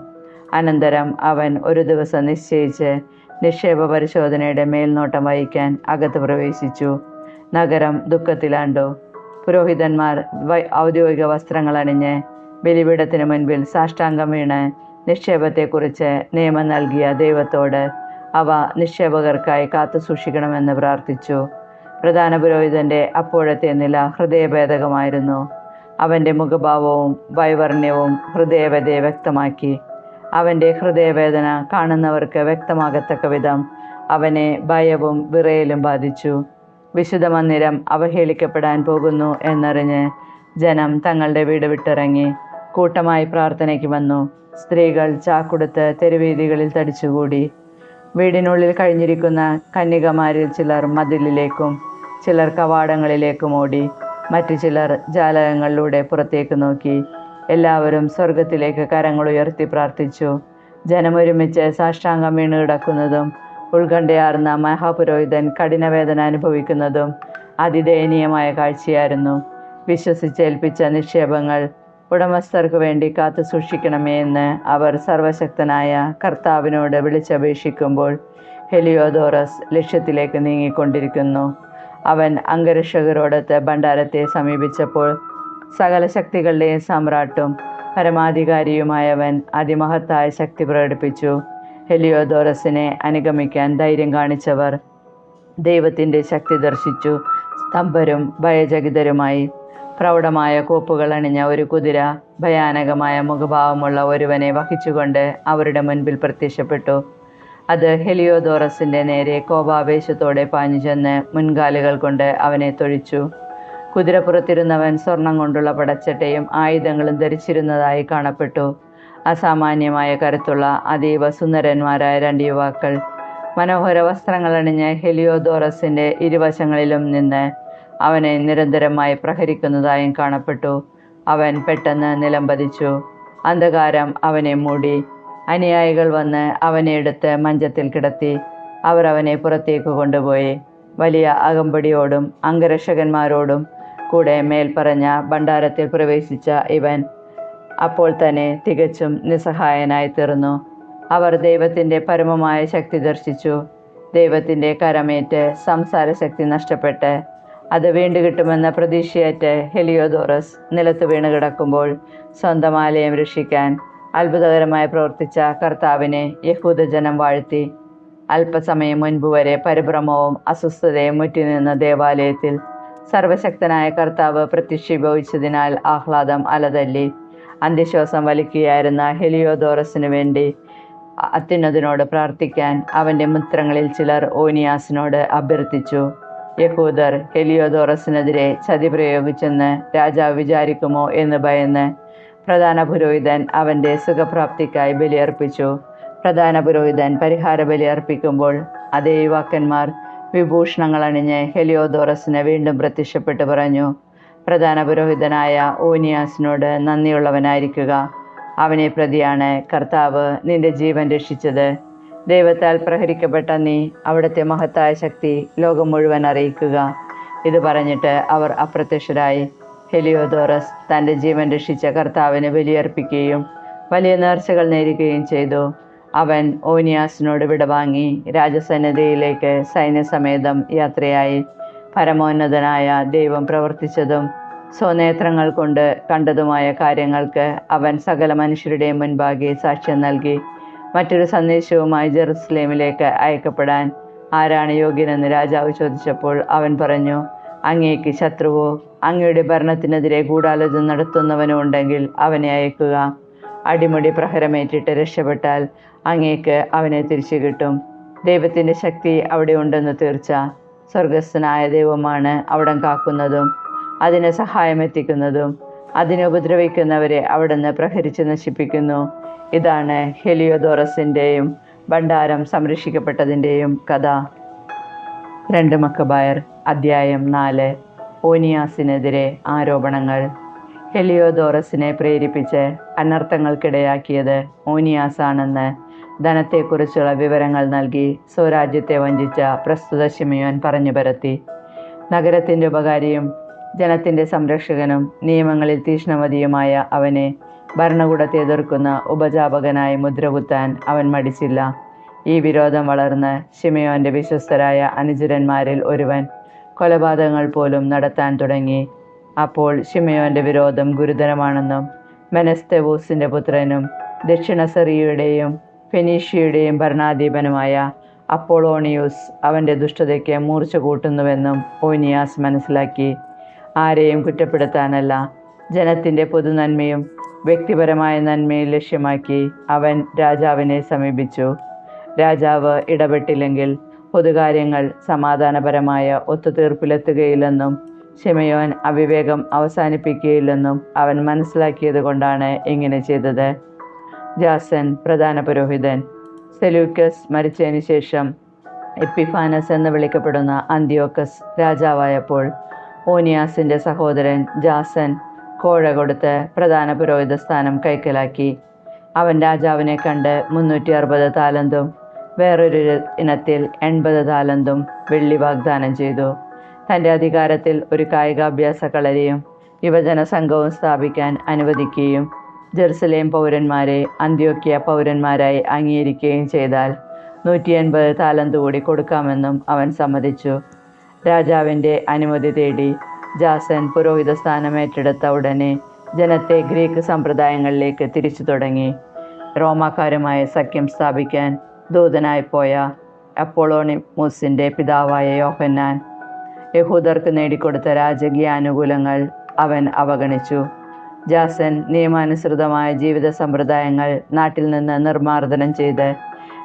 അനന്തരം അവൻ ഒരു ദിവസം നിശ്ചയിച്ച് നിക്ഷേപ പരിശോധനയുടെ മേൽനോട്ടം വഹിക്കാൻ അകത്ത് പ്രവേശിച്ചു. നഗരം ദുഃഖത്തിലാണ്ടു. പുരോഹിതന്മാർ ഔദ്യോഗിക വസ്ത്രങ്ങൾ അണിഞ്ഞ് ബലിപീഠത്തിന് മുൻപിൽ സാഷ്ടാംഗം വീണ് നിക്ഷേപത്തെക്കുറിച്ച് നിയമം നൽകിയ ദൈവത്തോട് അവ നിക്ഷേപകർക്കായി കാത്തു സൂക്ഷിക്കണമെന്ന് പ്രാർത്ഥിച്ചു. പ്രധാന പുരോഹിതന്റെ അപ്പോഴത്തെ നില ഹൃദയഭേദകമായിരുന്നു. അവന്റെ മുഖഭാവവും വൈവർണ്യവും ഹൃദയവേദയെ വ്യക്തമാക്കി. അവന്റെ ഹൃദയവേദന കാണുന്നവർക്ക് വ്യക്തമാകത്തക്ക വിധം അവനെ ഭയവും വിറയലും ബാധിച്ചു. വിശുദ്ധ മന്ദിരം അവഹേളിക്കപ്പെടാൻ പോകുന്നു എന്നറിഞ്ഞ് ജനം തങ്ങളുടെ വീട് വിട്ടിറങ്ങി. കൂട്ടമായി പ്രാർത്ഥനയ്ക്ക് വന്നു. സ്ത്രീകൾ ചാക്കുടുത്ത് തെരുവേദികളിൽ തടിച്ചുകൂടി. വീടിനുള്ളിൽ കഴിഞ്ഞിരിക്കുന്ന കന്യകമാരിൽ ചിലർ മതിലിലേക്കും ചിലർ കവാടങ്ങളിലേക്കും ഓടി. മറ്റു ചിലർ ജാലകങ്ങളിലൂടെ പുറത്തേക്ക് നോക്കി. എല്ലാവരും സ്വർഗത്തിലേക്ക് കരങ്ങൾ ഉയർത്തി പ്രാർത്ഥിച്ചു. ജനമൊരുമിച്ച് സാഷ്ടാംഗം വീണ് കിടക്കുന്നതും ഉത്കണ്ഠയാർന്ന മഹാപുരോഹിതൻ കഠിനവേദന അനുഭവിക്കുന്നതും അതിദയനീയമായ കാഴ്ചയായിരുന്നു. വിശ്വസിച്ചേൽപ്പിച്ച നിക്ഷേപങ്ങൾ ഉടമസ്ഥർക്ക് വേണ്ടി കാത്തു സൂക്ഷിക്കണമേ എന്ന് അവർ സർവശക്തനായ കർത്താവിനോട് വിളിച്ചപേക്ഷിക്കുമ്പോൾ ഹെലിയോദോറസ് ലക്ഷ്യത്തിലേക്ക് നീങ്ങിക്കൊണ്ടിരിക്കുന്നു. അവൻ അംഗരക്ഷകരോടൊത്ത് ഭണ്ഡാരത്തെ സമീപിച്ചപ്പോൾ സകല ശക്തികളുടെയും സമ്രാട്ടും പരമാധികാരിയുമായവൻ അതിമഹത്തായ ശക്തി പ്രകടിപ്പിച്ചു. ഹെലിയോദോറസിനെ അനുഗമിക്കാൻ ധൈര്യം കാണിച്ചവർ ദൈവത്തിന്റെ ശക്തി ദർശിച്ചു. സ്തംഭരും ഭയചകിതരുമായി പ്രൗഢമായ കോപ്പുകൾ അണിഞ്ഞ ഒരു കുതിര ഭയാനകമായ മുഖഭാവമുള്ള ഒരുവനെ വഹിച്ചുകൊണ്ട് അവരുടെ മുൻപിൽ പ്രത്യക്ഷപ്പെട്ടു. അത് ഹെലിയോദോറസിന്റെ നേരെ കോപാവേശത്തോടെ പാഞ്ഞു ചെന്ന് മുൻകാലുകൾ കൊണ്ട് അവനെ തൊഴിച്ചു. കുതിരപ്പുറത്തിരുന്നവൻ സ്വർണം കൊണ്ടുള്ള പടച്ചട്ടയും ആയുധങ്ങളും ധരിച്ചിരുന്നതായി കാണപ്പെട്ടു. അസാമാന്യമായ കരുത്തുള്ള അതീവ സുന്ദരന്മാരായ രണ്ട് യുവാക്കൾ മനോഹര വസ്ത്രങ്ങളണിഞ്ഞ് ഹെലിയോദോറസിന്റെ ഇരുവശങ്ങളിലും നിന്ന് അവനെ നിരന്തരമായി പ്രഹരിക്കുന്നതായും കാണപ്പെട്ടു. അവൻ പെട്ടെന്ന് നിലംപതിച്ചു. അന്ധകാരം അവനെ മൂടി. അനുയായികൾ വന്ന് അവനെ എടുത്ത് മഞ്ചത്തിൽ കിടത്തി. അവർ അവനെ പുറത്തേക്ക് കൊണ്ടുപോയി. വലിയ അകമ്പടിയോടും അംഗരക്ഷകന്മാരോടും കൂടെ മേൽപ്പറഞ്ഞ ഭണ്ഡാരത്തിൽ പ്രവേശിച്ച ഇവൻ അപ്പോൾ തന്നെ തികച്ചും നിസ്സഹായനായി തീർന്നു. അവർ ദൈവത്തിന്റെ പരമമായ ശക്തി ദർശിച്ചു. ദൈവത്തിന്റെ കരമേറ്റ് സംസാരശക്തി നഷ്ടപ്പെട്ട് അത് വീണ്ടു കിട്ടുമെന്ന പ്രതീക്ഷയേറ്റ് ഹെലിയോദോറസ് നിലത്ത് വീണ് കിടക്കുമ്പോൾ സ്വന്തം ആലയം രക്ഷിക്കാൻ അത്ഭുതകരമായി പ്രവർത്തിച്ച കർത്താവിനെ യഹൂദജനം വാഴ്ത്തി. അല്പസമയം മുൻപ് വരെ പരിഭ്രമവും അസ്വസ്ഥതയും മുറ്റിനിന്ന ദേവാലയത്തിൽ സർവശക്തനായ കർത്താവ് പ്രത്യക്ഷീഭവിച്ചതിനാൽ ആഹ്ലാദം അലതല്ലി. അന്ത്യശ്വാസം വലിക്കുകയായിരുന്ന ഹെലിയോദോറസിനു വേണ്ടി അത്യുന്നതിനോട് പ്രാർത്ഥിക്കാൻ അവന്റെ മിത്രങ്ങളിൽ ചിലർ ഓനിയാസിനോട് അഭ്യർത്ഥിച്ചു. യഹൂദർ ഹെലിയോദോറസിനെതിരെ ചതി പ്രയോഗിച്ചെന്ന് രാജാവ് വിചാരിക്കുമോ എന്ന് ഭയന്ന് പ്രധാന പുരോഹിതൻ അവന്റെ സുഖപ്രാപ്തിക്കായി ബലിയർപ്പിച്ചു. പ്രധാന പുരോഹിതൻ പരിഹാര ബലിയർപ്പിക്കുമ്പോൾ അതേ യുവാക്കന്മാർ വിഭൂഷണങ്ങൾ അണിഞ്ഞ് ഹെലിയോദോറസിന് വീണ്ടും പ്രത്യക്ഷപ്പെട്ടു പറഞ്ഞു പ്രധാന പുരോഹിതനായ ഓനിയാസിനോട് നന്ദിയുള്ളവനായിരിക്കുക. അവനെ പ്രതിയാണ് കർത്താവ്. നിന്റെ ജീവൻ രക്ഷിച്ചത്. ദൈവത്താൽ പ്രഹരിക്കപ്പെട്ട നീ അവിടുത്തെ മഹത്തായ ശക്തി ലോകം മുഴുവൻ അറിയിക്കുക. ഇത് പറഞ്ഞിട്ട് അവർ അപ്രത്യക്ഷരായി. ഹെലിയോദോറസ് തന്റെ ജീവൻ രക്ഷിച്ച കർത്താവിന് ബലിയർപ്പിക്കുകയും വലിയ നേർച്ചകൾ നേരുകയും ചെയ്തു. അവൻ ഓനിയാസിനോട് വിടവാങ്ങി രാജസന്നിധിയിലേക്ക് സൈന്യസമേതം യാത്രയായി. പരമോന്നതനായ ദൈവം പ്രവർത്തിച്ചതും സ്വനേത്രങ്ങൾ കൊണ്ട് കണ്ടതുമായ കാര്യങ്ങൾക്ക് അവൻ സകല മനുഷ്യരുടെയും മുൻപാകെ സാക്ഷ്യം നൽകി. മറ്റൊരു സന്ദേശവുമായി ജെറുസലേമിലേക്ക് അയക്കപ്പെടാൻ ആരാണ് യോഗ്യനെന്ന് രാജാവ് ചോദിച്ചപ്പോൾ അവൻ പറഞ്ഞു അങ്ങേക്ക് ശത്രുവോ? അങ്ങയുടെ ഭരണത്തിനെതിരെ ഗൂഢാലോചന നടത്തുന്നവനോ ഉണ്ടെങ്കിൽ അവനെ അയക്കുക. അടിമുടി പ്രഹരമേറ്റിട്ട് രക്ഷപ്പെട്ടാൽ അങ്ങേക്ക് അവനെ തിരിച്ചു കിട്ടും. ദൈവത്തിന്റെ ശക്തി അവിടെ ഉണ്ടെന്ന് തീർച്ച. സ്വർഗസ്ഥനായ ദൈവമാണ് അവിടം കാക്കുന്നതും അതിന് സഹായമെത്തിക്കുന്നതും അതിനെ ഉപദ്രവിക്കുന്നവരെ അവിടുന്ന് പ്രഹരിച്ച് നശിപ്പിക്കുന്നു. ഇതാണ് ഹെലിയോദോറസിന്റെയും ഭണ്ഡാരം സംരക്ഷിക്കപ്പെട്ടതിന്റെയും കഥ. രണ്ട് മക്കബായർ അദ്ധ്യായം നാല് ഓനിയാസിനെതിരെ ആരോപണങ്ങൾ. ഹെലിയോദോറസിനെ പ്രേരിപ്പിച്ച് അനർത്ഥങ്ങൾക്കിടയാക്കിയത് ഓനിയാസാണെന്ന് ധനത്തെക്കുറിച്ചുള്ള വിവരങ്ങൾ നൽകി സ്വരാജ്യത്തെ വഞ്ചിച്ച പ്രസ്തുത ശിമയോൻ പറഞ്ഞു പരത്തി നഗരത്തിന്റെ ഉപകാരിയും ജനത്തിന്റെ സംരക്ഷകനും നിയമങ്ങളിൽ തീഷ്ണവതിയുമായ അവനെ ഭരണകൂടത്തെ എതിർക്കുന്ന ഉപജാപകനായി മുദ്രകുത്താൻ അവൻ മടിച്ചില്ല. ഈ വിരോധം വളർന്ന് ഷിമയോന്റെ വിശ്വസ്തരായ അനുചരന്മാരിൽ ഒരുവൻ കൊലപാതകങ്ങൾ പോലും നടത്താൻ തുടങ്ങി. അപ്പോൾ ഷിമയോന്റെ വിരോധം ഗുരുതരമാണെന്നും മെനസ്തെവൂസിന്റെ പുത്രനും ദക്ഷിണ സെറിയയുടെയും ഫെനീഷ്യയുടെയും ഭരണാധിപനുമായ അപ്പോളോണിയൂസ് അവന്റെ ദുഷ്ടതയ്ക്ക് മൂർച്ച കൂട്ടുന്നുവെന്നും ഓനിയാസ് മനസ്സിലാക്കി. ആരെയും കുറ്റപ്പെടുത്താനല്ല ജനത്തിന്റെ പൊതുനന്മയും വ്യക്തിപരമായ നന്മയും ലക്ഷ്യമാക്കി അവൻ രാജാവിനെ സമീപിച്ചു. രാജാവ് ഇടപെട്ടില്ലെങ്കിൽ പൊതുകാര്യങ്ങൾ സമാധാനപരമായ ഒത്തുതീർപ്പിലെത്തുകയില്ലെന്നും ഷിമയോൻ അവിവേകം അവസാനിപ്പിക്കുകയില്ലെന്നും അവൻ മനസ്സിലാക്കിയത് കൊണ്ടാണ് ഇങ്ങനെ ചെയ്തത്. ജാസൻ പ്രധാന പുരോഹിതൻ. സെലൂക്കസ് മരിച്ചതിന് ശേഷം എപ്പിഫാനസ് എന്ന് വിളിക്കപ്പെടുന്ന അന്ത്യോക്കസ് രാജാവായപ്പോൾ ഓനിയാസിന്റെ സഹോദരൻ ജാസൻ കോഴ കൊടുത്ത് പ്രധാന പുരോഹിത സ്ഥാനം കൈക്കലാക്കി. അവൻ രാജാവിനെ കണ്ട് മുന്നൂറ്റി അറുപത് താലന്തും വേറൊരു ഇനത്തിൽ എൺപത് താലന്തും വെള്ളി വാഗ്ദാനം ചെയ്തു. തന്റെ അധികാരത്തിൽ ഒരു കായികാഭ്യാസ കളരിയും യുവജന സംഘവും സ്ഥാപിക്കാൻ അനുവദിക്കുകയും ജെറുസലേം പൗരന്മാരെ അന്ത്യോക്കിയ പൗരന്മാരായി അംഗീകരിക്കുകയും ചെയ്താൽ നൂറ്റി എൺപത് താലന്ത് കൂടി കൊടുക്കാമെന്നും അവൻ സമ്മതിച്ചു. രാജാവിന്റെ അനുമതി തേടി ജാസൻ പുരോഹിത സ്ഥാനം ഏറ്റെടുത്ത ഉടനെ ജനത്തെ ഗ്രീക്ക് സമ്പ്രദായങ്ങളിലേക്ക് തിരിച്ചു തുടങ്ങി. റോമാക്കാരുമായി സഖ്യം സ്ഥാപിക്കാൻ ദൂതനായി പോയ അപ്പോളോണിമൂസിന്റെ പിതാവായ യോഹന്നാൻ യഹൂദർക്ക് നേടിക്കൊടുത്ത രാജകീയ ആനുകൂല്യങ്ങൾ അവൻ അവഗണിച്ചു. ജാസൻ നിയമാനുസൃതമായ ജീവിത സമ്പ്രദായങ്ങൾ നാട്ടിൽ നിന്ന് നിർമ്മാർജനം ചെയ്ത്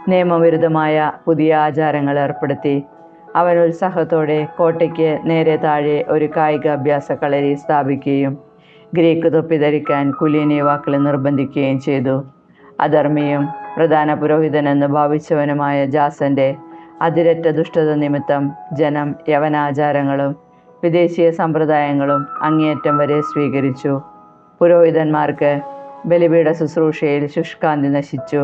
നിയമവിരുദ്ധമായ പുതിയ ആചാരങ്ങൾ ഏർപ്പെടുത്തി. അവൻ ഉത്സാഹത്തോടെ കോട്ടയ്ക്ക് നേരെ താഴെ ഒരു കായിക അഭ്യാസ കളരി സ്ഥാപിക്കുകയും ഗ്രീക്ക് തൊപ്പി ധരിക്കാൻ കുലീന യുവാക്കളെ നിർബന്ധിക്കുകയും ചെയ്തു. അധർമ്മിയും പ്രധാന പുരോഹിതനെന്ന് ഭാവിച്ചവനുമായ ജാസന്റെ അതിരറ്റ ദുഷ്ടത നിമിത്തം ജനം യവനാചാരങ്ങളും വിദേശീയ സമ്പ്രദായങ്ങളും അങ്ങേയറ്റം വരെ സ്വീകരിച്ചു. പുരോഹിതന്മാർക്ക് ബലിപീഠ ശുശ്രൂഷയിൽ ശുഷ്കാന്തി നശിച്ചു.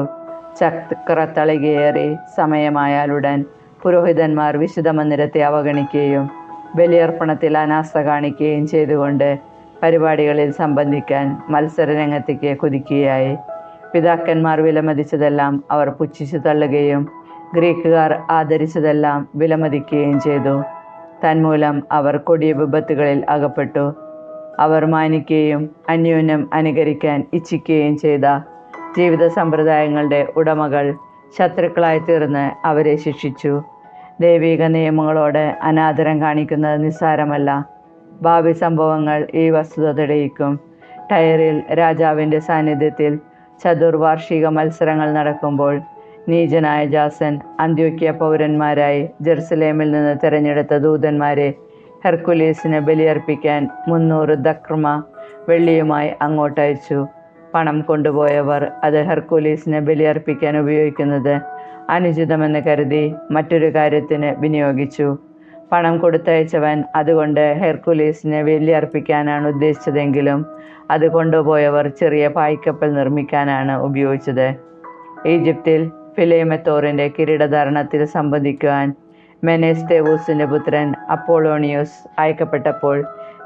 ചക്രത്തളികയേറി സമയമായാലുടൻ പുരോഹിതന്മാർ വിശുദ്ധ മന്ദിരത്തെ അവഗണിക്കുകയും ബലിയർപ്പണത്തിൽ അനാസ്ഥ കാണിക്കുകയും ചെയ്തുകൊണ്ട് പരിപാടികളിൽ സംബന്ധിക്കാൻ മത്സരരംഗത്തേക്ക് കുതിക്കുകയായി. പിതാക്കന്മാർ വിലമതിച്ചതെല്ലാം അവർ പുച്ഛിച്ചു തള്ളുകയും ഗ്രീക്കുകാർ ആദരിച്ചതെല്ലാം വിലമതിക്കുകയും ചെയ്തു. തന്മൂലം അവർ കൊടിയ വിപത്തുകളിൽ അകപ്പെട്ടു. അവർ മാനിക്കുകയും അന്യോന്യം അനുകരിക്കാൻ ഇച്ഛിക്കുകയും ചെയ്ത ജീവിത സമ്പ്രദായങ്ങളുടെ ഉടമകൾ ശത്രുക്കളായി തീർന്ന് അവരെ ശിക്ഷിച്ചു. ദൈവിക നിയമങ്ങളോട് അനാദരം കാണിക്കുന്നത് നിസ്സാരമല്ല. ഭാവി സംഭവങ്ങൾ ഈ വസ്തുത തെളിയിക്കും. ടയറിൽ രാജാവിന്റെ സാന്നിധ്യത്തിൽ ചതുർവാർഷിക മത്സരങ്ങൾ നടക്കുമ്പോൾ നീചനായ ജാസൻ അന്ത്യോക്യ പൗരന്മാരായി ജെറുസലേമിൽ നിന്ന് തിരഞ്ഞെടുത്ത ദൂതന്മാരെ ഹെർക്കുലീസിന് ബലിയർപ്പിക്കാൻ മുന്നൂറ് ദക്രമ വെള്ളിയുമായി അങ്ങോട്ടയച്ചു. പണം കൊണ്ടുപോയവർ അത് ഹെർക്കുലീസിന് ബലിയർപ്പിക്കാൻ ഉപയോഗിക്കുന്നത്. അനുചിതമെന്ന് കരുതി മറ്റൊരു കാര്യത്തിന് വിനിയോഗിച്ചു. പണം കൊടുത്തയച്ചവൻ അതുകൊണ്ട് ഹെർക്കുലീസിന് ബലിയർപ്പിക്കാനാണ് ഉദ്ദേശിച്ചതെങ്കിലും അത് കൊണ്ടുപോയവർ ചെറിയ പായ്ക്കപ്പൽ നിർമ്മിക്കാനാണ് ഉപയോഗിച്ചത്. ഈജിപ്തിൽ ഫിലേമെത്തോറിന്റെ കിരീടധാരണത്തിൽ സംബന്ധിക്കുവാൻ മെനേസ്തേവൂസിന്റെ പുത്രൻ അപ്പോളോണിയോസ് അയക്കപ്പെട്ടപ്പോൾ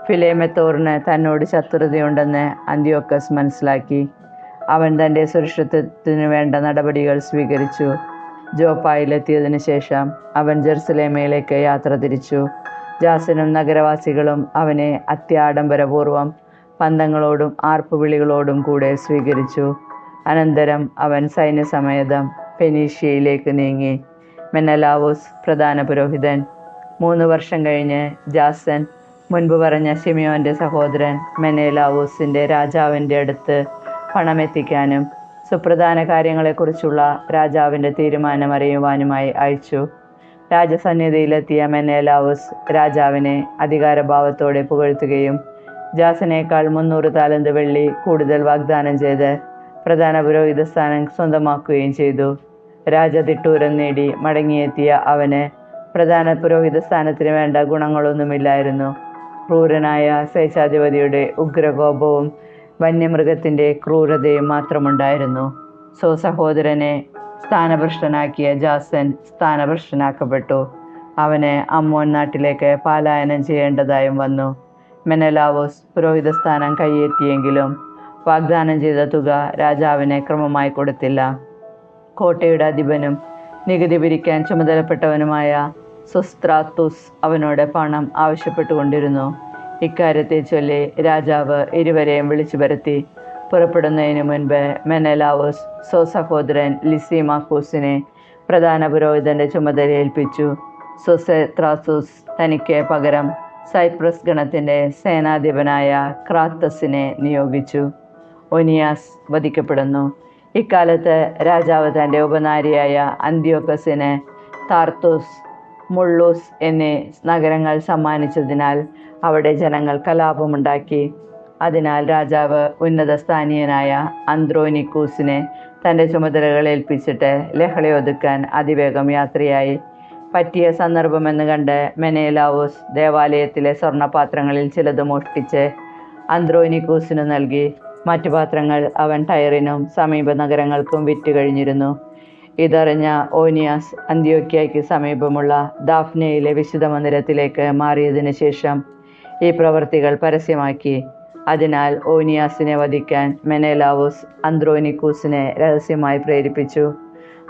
ഫിലേമെത്തോറിന് തന്നോട് ശത്രുതയുണ്ടെന്ന് അന്ത്യോക്കസ് മനസ്സിലാക്കി. അവൻ തന്റെ സുരക്ഷിതത്വത്തിനു വേണ്ട നടപടികൾ സ്വീകരിച്ചു. ജോപ്പായിലെത്തിയതിനു ശേഷം അവൻ ജെറുസലേമയിലേക്ക് യാത്ര തിരിച്ചു. ജാസനും നഗരവാസികളും അവനെ അത്യാഡംബരപൂർവം പന്തങ്ങളോടും ആർപ്പുവിളികളോടും കൂടെ സ്വീകരിച്ചു. അനന്തരം അവൻ സൈന്യസമേതം ഫെനീഷ്യയിലേക്ക് നീങ്ങി. മെനലാവോസ് പ്രധാന പുരോഹിതൻ. മൂന്ന് വർഷം കഴിഞ്ഞ് ജാസൻ മുൻപ് പറഞ്ഞ ഷിമിയോന്റെ സഹോദരൻ മെനേലാവൂസിന്റെ രാജാവിന്റെ അടുത്ത് പണമെത്തിക്കാനും സുപ്രധാന കാര്യങ്ങളെക്കുറിച്ചുള്ള രാജാവിന്റെ തീരുമാനം അറിയുവാനുമായി അയച്ചു. രാജസന്നിധിയിലെത്തിയ മെനേലാവൂസ് രാജാവിനെ അധികാരഭാവത്തോടെ പുകഴ്ത്തുകയും ജാസിനേക്കാൾ മുന്നൂറ് താലന്ത് വെള്ളി കൂടുതൽ വാഗ്ദാനം ചെയ്ത് പ്രധാന പുരോഹിത സ്ഥാനം സ്വന്തമാക്കുകയും ചെയ്തു. രാജതിട്ടൂരം നേടി മടങ്ങിയെത്തിയ അവന് പ്രധാന പുരോഹിത സ്ഥാനത്തിന് വേണ്ട ഗുണങ്ങളൊന്നുമില്ലായിരുന്നു. ക്രൂരനായ സേശാധിപതിയുടെ ഉഗ്രകോപവും വന്യമൃഗത്തിന്റെ ക്രൂരതയും മാത്രമുണ്ടായിരുന്നു. സ്വസഹോദരനെ സ്ഥാനഭ്രഷ്ടനാക്കിയ ജാസൻ സ്ഥാനഭ്രഷ്ടനാക്കപ്പെട്ടു. അവനെ അമ്മോൻ നാട്ടിലേക്ക് പാലായനം ചെയ്യേണ്ടതായും വന്നു. മെനലാവോസ് പുരോഹിത സ്ഥാനം കൈയേറ്റിയെങ്കിലും വാഗ്ദാനം ചെയ്ത തുക രാജാവിനെ ക്രമമായി കൊടുത്തില്ല. കോട്ടയുടെ അധിപനും നികുതി പിരിക്കാൻ ചുമതലപ്പെട്ടവനുമായ സുസ്ത്രാത്തുസ് അവനോട് പണം ആവശ്യപ്പെട്ടുകൊണ്ടിരുന്നു. ഇക്കാര്യത്തെ ചൊല്ലി രാജാവ് ഇരുവരെയും വിളിച്ചു വരുത്തി. പുറപ്പെടുന്നതിന് മുൻപ് മെനലാവോസ് സ്വസഹോദരൻ ലിസിമാക്കൂസിനെ പ്രധാന പുരോഹിതന്റെ ചുമതല ഏൽപ്പിച്ചു. സുസെത്രാസൂസ് തനിക്ക് പകരം സൈപ്രസ് ഗണത്തിന്റെ സേനാധിപനായ ക്രാത്തസിനെ നിയോഗിച്ചു. ഒനിയാസ് വധിക്കപ്പെടുന്നു. ഇക്കാലത്ത് രാജാവ് തന്റെ ഉപനാരിയായ അന്ത്യോക്കസിന് താർത്തൂസ് മുള്ളൂസ് എന്നീ നഗരങ്ങൾ സമ്മാനിച്ചതിനാൽ അവിടെ ജനങ്ങൾ കലാപമുണ്ടാക്കി. അതിനാൽ രാജാവ് ഉന്നതസ്ഥാനീയനായ അന്ത്രോനിക്കൂസിനെ തന്റെ ചുമതലകൾ ഏൽപ്പിച്ചിട്ട് ലഹളി ഒതുക്കാൻ അതിവേഗം യാത്രയായി. പറ്റിയ സന്ദർഭമെന്ന് കണ്ട് മെനേലാവൂസ് ദേവാലയത്തിലെ സ്വർണപാത്രങ്ങളിൽ ചിലത് മോഷ്ടിച്ച് അന്ത്രോനിക്കൂസിന് നൽകി. മറ്റു പാത്രങ്ങൾ അവൻ ടയറിനും സമീപ നഗരങ്ങൾക്കും വിറ്റ് കഴിഞ്ഞിരുന്നു. ഇതറിഞ്ഞ ഓനിയാസ് അന്ത്യോക്യയ്ക്ക് സമീപമുള്ള ദാഫ്നയിലെ വിശുദ്ധ മന്ദിരത്തിലേക്ക് മാറിയതിനു ശേഷം ഈ പ്രവർത്തികൾ പരസ്യമാക്കി. അതിനാൽ ഓനിയാസിനെ വധിക്കാൻ മെനേലാവോസ് അന്ത്രോനിക്കൂസിനെ രഹസ്യമായി പ്രേരിപ്പിച്ചു.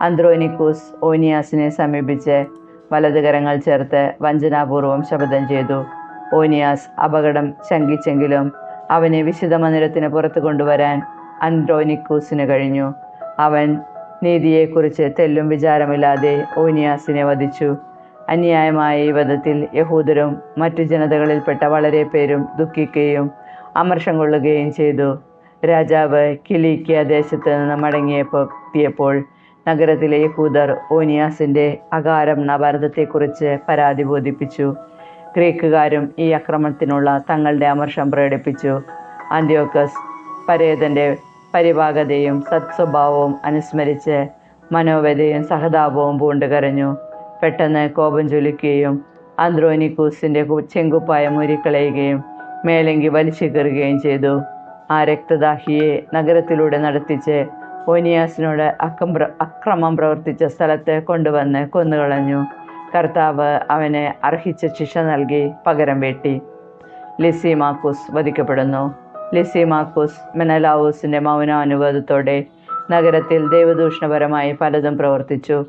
അന്ത്രോനിക്കൂസ് ഓനിയാസിനെ സമീപിച്ച് വലതുകരങ്ങൾ ചേർത്ത് വഞ്ചനാപൂർവം ശപഥം ചെയ്തു. ഓനിയാസ് അപകടം ശങ്കിച്ചെങ്കിലും അവനെ വിശുദ്ധ മന്ദിരത്തിന് പുറത്തു കൊണ്ടുവരാൻ അന്ത്രോനിക്കൂസിന് കഴിഞ്ഞു. അവൻ നീതിയെക്കുറിച്ച് തെല്ലും വിചാരമില്ലാതെ ഓനിയാസിനെ വധിച്ചു. അന്യായമായ ഈ വധത്തിൽ യഹൂദരും മറ്റു ജനതകളിൽപ്പെട്ട വളരെ പേരും ദുഃഖിക്കുകയും അമർഷം കൊള്ളുകയും ചെയ്തു. രാജാവ് കിലിക്കിയ ദേശത്ത് നിന്ന് മടങ്ങിയപ്പോൾ എത്തിയപ്പോൾ നഗരത്തിലെ യഹൂദർ ഓനിയാസിന്റെ അകാരം നഭാരതത്തെക്കുറിച്ച് പരാതി ബോധിപ്പിച്ചു. ഗ്രീക്കുകാരും ഈ അക്രമത്തിനുള്ള തങ്ങളുടെ അമർഷം പ്രകടിപ്പിച്ചു. ആന്റിയോക്കസ് പരേതന്റെ പരിഭാഗതയും സത്സ്വഭാവവും അനുസ്മരിച്ച് മനോവ്യതയും സഹതാപവും പൂണ്ട് കരഞ്ഞു. പെട്ടെന്ന് കോപം ജ്വലിക്കുകയും ആന്ത്രോനിക്കൂസിന്റെ ചെങ്കുപ്പായ മുരിക്കളയുകയും മേലങ്കി വലിച്ചു കയറുകയും ചെയ്തു. ആ രക്തദാഹിയെ നഗരത്തിലൂടെ നടത്തിച്ച് ഓനിയാസിനോട് അക്കം അക്രമം പ്രവർത്തിച്ച സ്ഥലത്ത് കൊണ്ടുവന്ന് കൊന്നുകളഞ്ഞു. കർത്താവ് അവനെ അർഹിച്ച ശിക്ഷ നൽകി പകരം വെട്ടി. ലിസിമാക്കൂസ് വധിക്കപ്പെടുന്നു. ലിസിമാക്കൂസ് മെനലാവൂസിന്റെ മൗനാനുവാദത്തോടെ നഗരത്തിൽ ദൈവദൂഷണപരമായി പലതും പ്രവർത്തിച്ചു.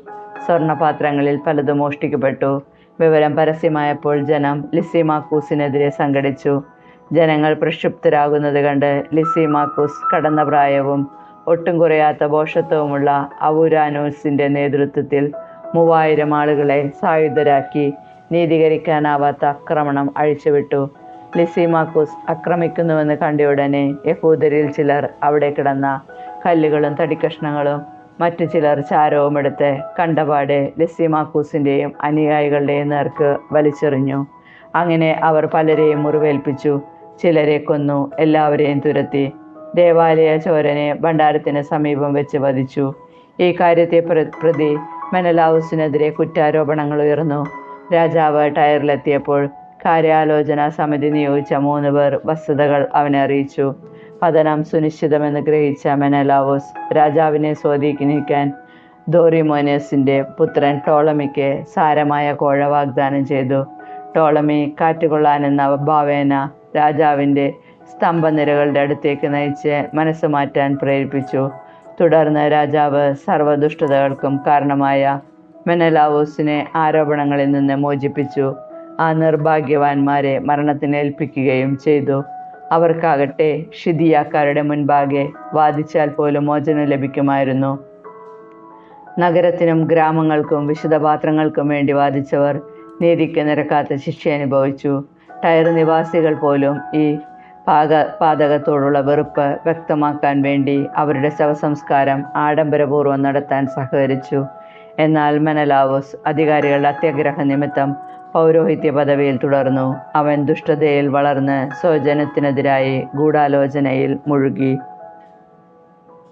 സ്വർണപാത്രങ്ങളിൽ പലതും മോഷ്ടിക്കപ്പെട്ടു. വിവരം പരസ്യമായപ്പോൾ ജനം ലിസിമാക്കൂസിനെതിരെ സംഘടിച്ചു. ജനങ്ങൾ പ്രക്ഷുബ്ധരാകുന്നത് കണ്ട് ലിസിമാക്കൂസ് കടന്ന പ്രായവും ഒട്ടും കുറയാത്ത ബോഷത്വവുമുള്ള അവൂരാനോസിന്റെ നേതൃത്വത്തിൽ മൂവായിരം ആളുകളെ സായുധരാക്കി നീതീകരിക്കാനാവാത്ത ആക്രമണം അഴിച്ചുവിട്ടു. ലിസിമാക്കൂസ് ആക്രമിക്കുന്നുവെന്ന് കണ്ടയുടനെ യഹൂദരിൽ ചിലർ അവിടെ കിടന്ന കല്ലുകളും തടിക്കഷ്ണങ്ങളും മറ്റു ചിലർ ചാരവും എടുത്ത് കണ്ടപാടെ ലിസിമാക്കൂസിന്റെയും അനുയായികളുടെയും നേർക്ക് വലിച്ചെറിഞ്ഞു. അങ്ങനെ അവർ പലരെയും മുറിവേൽപ്പിച്ചു ചിലരെ കൊന്നു എല്ലാവരെയും തുരത്തി. ദേവാലയ ചോരനെ ഭണ്ഡാരത്തിന് സമീപം വെച്ച് വധിച്ചു. ഈ കാര്യത്തെ പ്ര- പ്രതി മെനലാവുസിനെതിരെ കുറ്റാരോപണങ്ങൾ ഉയർന്നു. രാജാവ് ടയറിലെത്തിയപ്പോൾ കാര്യാലോചന സമിതി നിയോഗിച്ച മൂന്ന് പേർ വസ്തുതകൾ അവനെ അറിയിച്ചു. പതനം സുനിശ്ചിതമെന്ന് ഗ്രഹിച്ച മെനലാവോസ് രാജാവിനെ സ്വാധീനിക്കാൻ ദോറിമോനസിന്റെ പുത്രൻ ടോളമിക്ക് സാരമായ കോഴ വാഗ്ദാനം ചെയ്തു. ടോളമി കാറ്റുകൊള്ളാനെന്ന ഭാവേന രാജാവിന്റെ സ്തംഭനിരകളുടെ അടുത്തേക്ക് നയിച്ച് മനസ്സ് മാറ്റാൻ പ്രേരിപ്പിച്ചു. തുടർന്ന് രാജാവ് സർവദുഷ്ടതകൾക്കും കാരണമായ മെനലാവോസിനെ ആരോപണങ്ങളിൽ നിന്ന് മോചിപ്പിച്ചു. ആ നിർഭാഗ്യവാന്മാരെ മരണത്തിന് ഏൽപ്പിക്കുകയും ചെയ്തു. അവർക്കാകട്ടെ ഷിദിയാക്കാരുടെ മുൻപാകെ വാദിച്ചാൽ പോലും മോചനം ലഭിക്കുമായിരുന്നു. നഗരത്തിനും ഗ്രാമങ്ങൾക്കും വിശുദ്ധപാത്രങ്ങൾക്കും വേണ്ടി വാദിച്ചവർ നീതിക്ക് നിരക്കാത്ത ശിക്ഷ അനുഭവിച്ചു. ടയർ നിവാസികൾ പോലും ഈ പാക പാതകത്തോടുള്ള വെറുപ്പ് വ്യക്തമാക്കാൻ വേണ്ടി അവരുടെ ശവസംസ്കാരം ആഡംബരപൂർവം നടത്താൻ സഹകരിച്ചു. എന്നാൽ മെനലാവോസ് അധികാരികളുടെ അത്യാഗ്രഹ നിമിത്തം പൗരോഹിത്യ പദവിയിൽ തുടർന്നു. അവൻ ദുഷ്ടതയിൽ വളർന്ന് സ്വജനത്തിനെതിരായി ഗൂഢാലോചനയിൽ മുഴുകി.